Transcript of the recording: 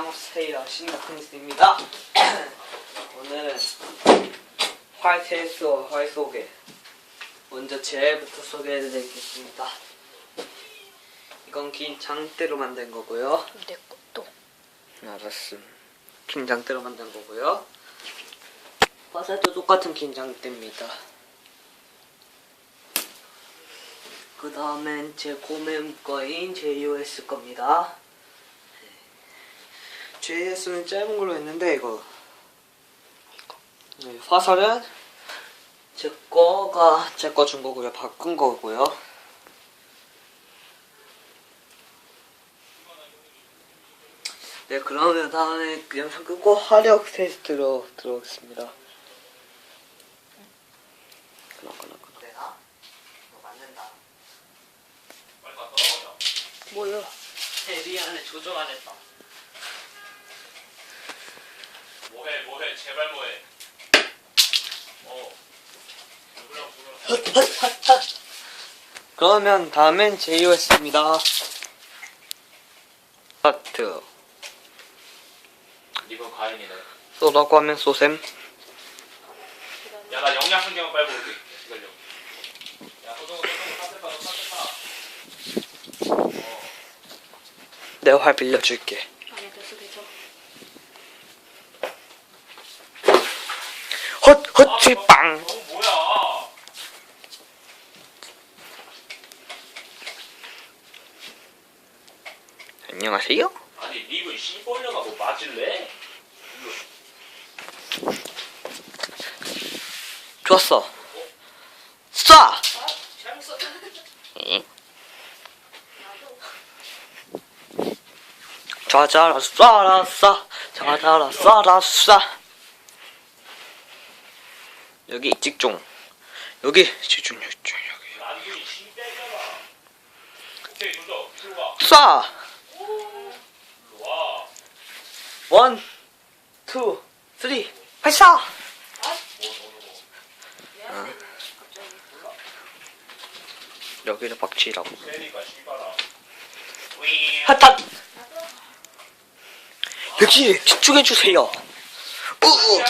안녕하세요 신나크니스입니다. 오늘은 활세서 활 소개 먼저 제부터 소개해드리겠습니다. 이건 긴 장대로 만든 거고요. 내 것도. 알았음 긴 장대로 만든 거고요. 화살도 똑같은 긴 장대입니다. 그 다음엔 제 고메 거인 JOS 겁니다 JS는 짧은 걸로 했는데 이거. 네, 화살은 제 거가 제 거 준 거고요. 바꾼 거고요. 네 그러면 다음에 그 영상 끄고 화력 테스트로 들어오겠습니다. 끊어 끊어 맞는다. 뭐야? 대리 안에 조정 안 했다 뭐해 뭐해 제발 뭐해. 어. 누구랑 누구랑. 그러면 다음엔 JOS입니다 하트 이건 가인이네. 쏘라고 하면 쏘셈 야 나 영양 한 개만 빨고 올게. 기다려. 야 사세파. 어. 내활 빌려줄게 안에 됐어 되죠? 헛! 헛치 빵! 너 뭐야? 안녕하세요 아니 립은 씨벌려가 뭐 맞을래? 좋았어 쏴! 아 썼. 응. 자자라 쏴라 쏴 자자라 쏴라 쏴 여기 직종 여기 집중 여기 와. 쏴! 원, 투, 쓰리, 발사! 여기를 박치라고. 핫핫! 백지 집중해주세요 우우